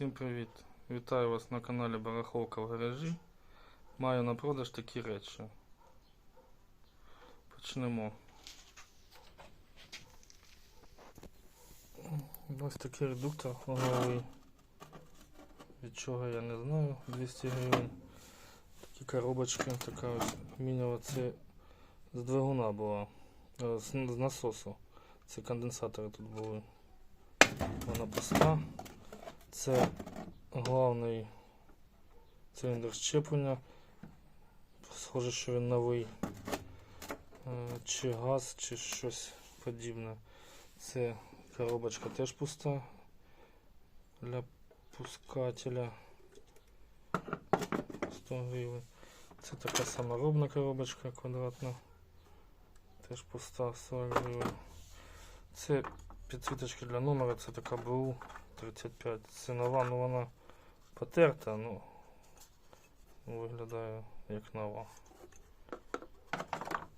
Всім привіт! Вітаю вас на каналі Барахолка в гаражі. Маю на продаж такі речі. Почнемо. Ось такий редуктор ваговий. Від чого я не знаю. 200 гривень. Такі коробочки, така ось мінява. Це з двигуна була. Е, з насосу. Це конденсатори тут були. Вона пуста. Це головний циліндр щеплення. Схоже, що він новий. Е, Чи газ, чи щось подібне. Це коробочка теж пуста для пускателя 100 гривень. Це така саморобна коробочка квадратна. Теж пуста 40 гривень. Це підсвіточка для номера, це така БУ 35. Це нова, ну вона потерта, ну виглядає як нова.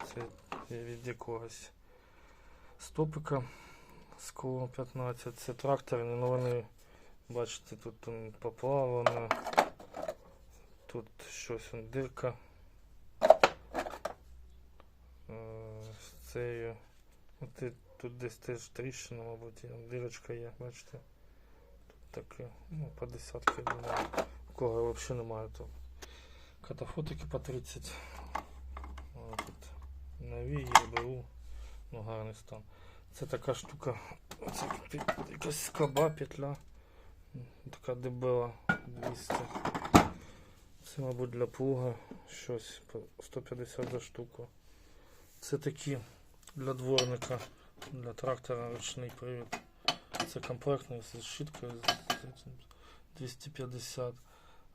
Це від якогось стопика скло 15. Це тракторні, ну вони, бачите, тут поплавано. Тут щось дирка. Е, з цією. От тут десь теж тріщина, мабуть, і дирочка є, бачите. Таке, ну, по десятки думаю. У кого взагалі немає, то катафотики по 30. О, тут нові ЄБУ, ну гарний стан. Це така штука, це якась скоба, петля. Така дебела 200. Це, мабуть, для плуга щось по 150 за штуку. Це такі для дворника, для трактора ручний привід. Це комплектний з щіткою з- з 250,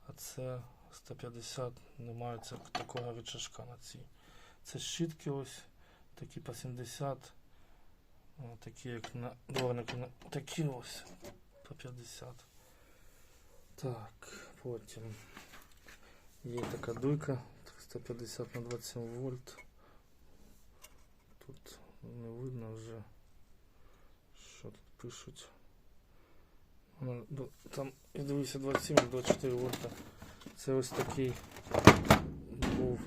а це 150. Немає такого рычажка на цій. Це щітки ось такі по 70. О, такі як на дворники, такі ось по 50. Так, потім є така дуйка 350 на 27 вольт. Тут не видно вже, що тут пишуть. Ну, Там я дивився 27 і 24 вольта. Це ось такий був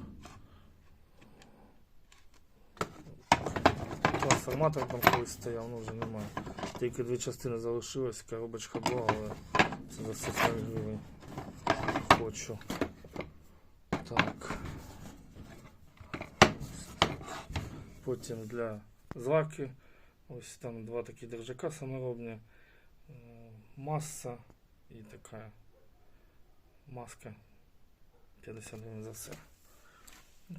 трансформатор там колись стояв, ну вже немає. Тільки дві частини залишилось, коробочка була, але це за 100 гривень. Хочу. Так. Потім для зварки. Ось там два такі держака саморобні. Е, Маса і така маска 50 гривень за все.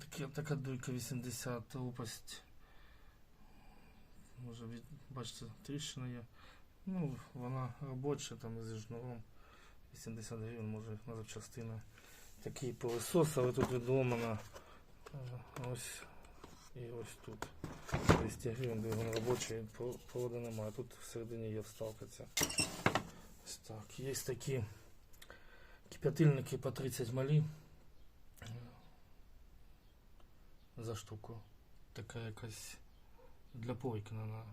Такі, така дуйка 80 лопасть. Може від, бачите, тріщина є. Ну, вона робоча там зі шнуром. 80 гривень може на запчастини. Такий пилосос, але тут відломана е, ось і ось тут. 200 гривень, двигун робочий, по- проводу немає. Тут всередині є вставка ця. Ось так. Є такі кип'ятильники по 30 малі е, за штуку. Така якась для плойки на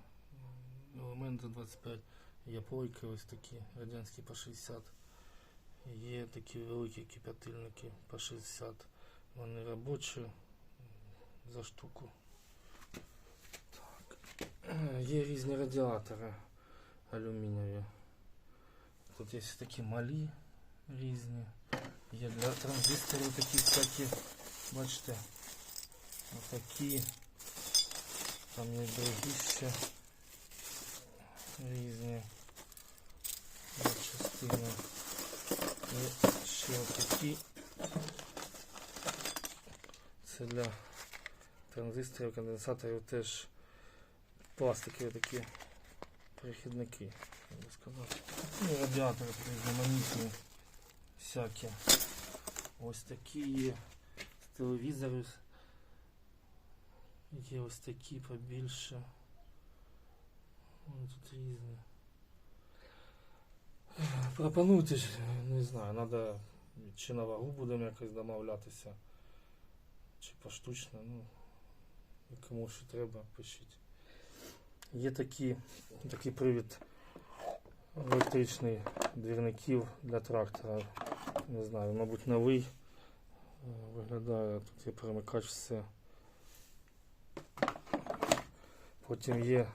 елемент за 25. Є плойки ось такі радянські по 60. Є такі великі кип'ятильники по 60. Вони робочі м, за штуку. Е, Є різні радіатори алюмінієві. Тут є такі малі різні. Є для транзисторів такі всякі, бачите, отакі. Там є другі ще різні частини. Є ще отакі. Це для транзисторів, конденсаторів теж пластикові такі перехідники, би сказати. Ну, і радіатори такі знаменитні всякі. Ось такі є з телевізорів. Є ось такі побільше. Вони тут різні. Пропонуйте, не знаю, треба чи на вагу будемо якось домовлятися, чи поштучно, ну, кому що треба, пишіть. Є такі, такий привід електричний двірників для трактора. Не знаю, мабуть, новий. Е, Виглядає, тут є перемикач все. Потім є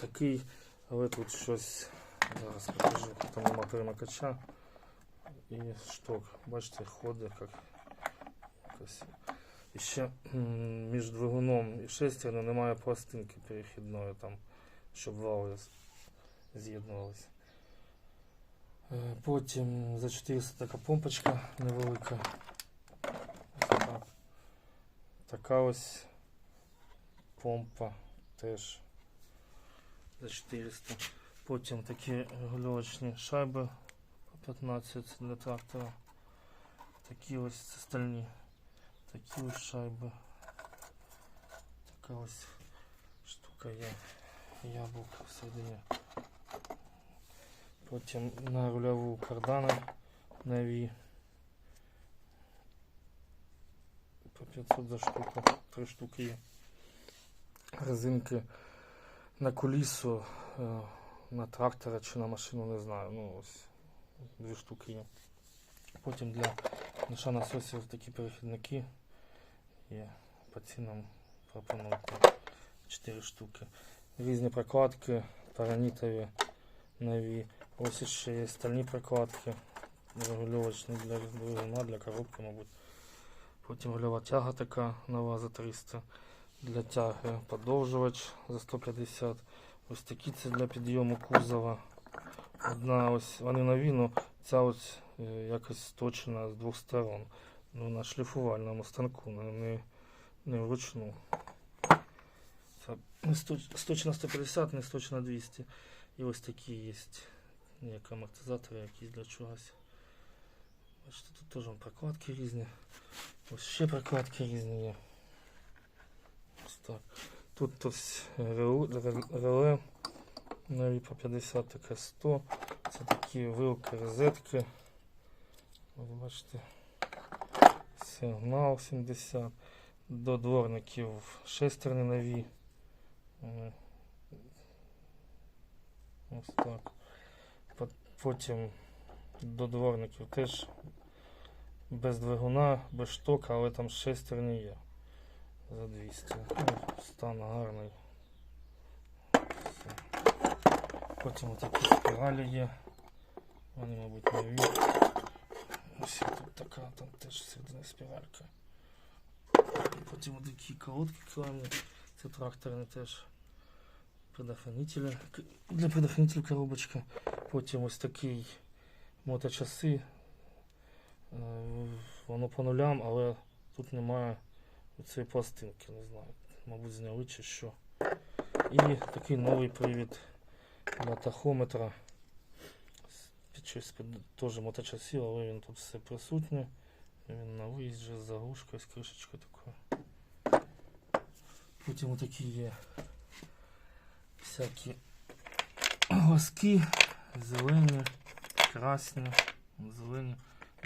такий, але тут щось. Зараз покажу, там нема перемикача. І шток. Бачите, ходить як якось. І ще між двигуном і шестерню немає пластинки перехідної там, щоб вали з'єднувалися. Е, Потім за 400 така помпочка невелика. Так. Така ось помпа теж за 400. Потім такі регульовочні шайби по 15 для трактора. Такі ось стальні. Такі ось шайби. Така ось штука є. Яблуко всередині. Потім на рульову кардани нові. По 500 за штуку. Три штуки є. Резинки на кулісу, е, на трактора чи на машину, не знаю. Ну ось дві штуки є. Потім для лише насосів такі перехідники є по цінам пропонують 4 штуки. Різні прокладки, паранітові, нові. Ось ще є стальні прокладки, регульовочні для двигуна, для коробки, мабуть. Потім рульова тяга така нова за 300. Для тяги подовжувач за 150. Ось такі це для підйому кузова. Одна ось, вони нові, ну ця ось е, якось сточена з двох сторон. Ну, на шліфувальному станку, не, не, не вручну. Це не сточ- сточена 150, не сточена 200. І ось такі є як амортизатори якісь для чогось. Бачите, тут теж прокладки різні. Ось ще прокладки різні є. Ось так. Тут ось реле, реле- реле нові по 50, таке 100. Це такі вилки, розетки. Ось бачите. Сигнал 70. До дворників шестерні нові. Е, Ось так. Потім до дворників теж без двигуна, без штока, але там шестерні є. За 200. Ну, стан гарний. Все. Потім такі спіралі є. Вони, мабуть, нові. Ось тут така, там теж середина спіралька. Потім такі колодки кламні. Це тракторні теж предохранителі. К- Для предохранителів коробочка. Потім ось такий моточаси. Воно по нулям, але тут немає цієї пластинки, не знаю. Мабуть, зняли чи що. І такий новий привід для тахометра. Під теж моточасів, але він тут все присутній. Він на виїзді з заглушкою, з кришечкою такою. Потім отакі є всякі глазки, зелені, красні, зелені.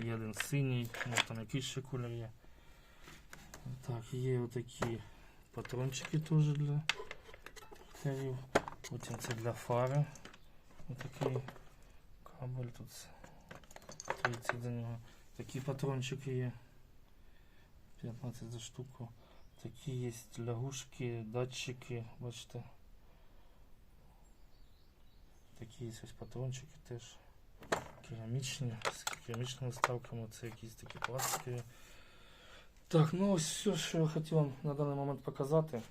Є один синій, ну там якийсь ще колір є. Так, є отакі патрончики теж для тракторів. Потім це для фари. Отакий кабель тут 30 за нього. Такі патрончики є. 15 за штуку. Такі є лягушки, датчики, бачите. Такі є ось патрончики теж. Керамічні, з керамічними вставками, це якісь такі пластикові. Так, ну ось все, що я хотів вам на даний момент показати.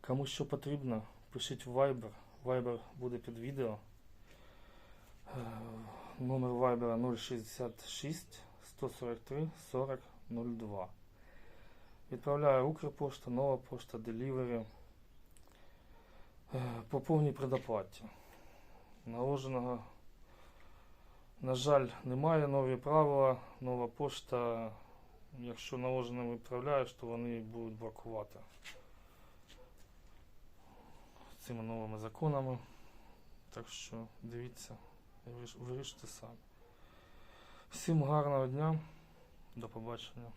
Кому що потрібно, пишіть в Viber. Viber буде під відео. Номер Viber 066 143 40 02. Відправляю Укрпошта, нова пошта, Delivery. Е, По повній предоплаті. Наложеного, на жаль, немає нові правила. Нова пошта, якщо наложено відправляєш, то вони будуть блокувати цими новими законами. Так що дивіться, і сам. Всім гарного дня, до побачення.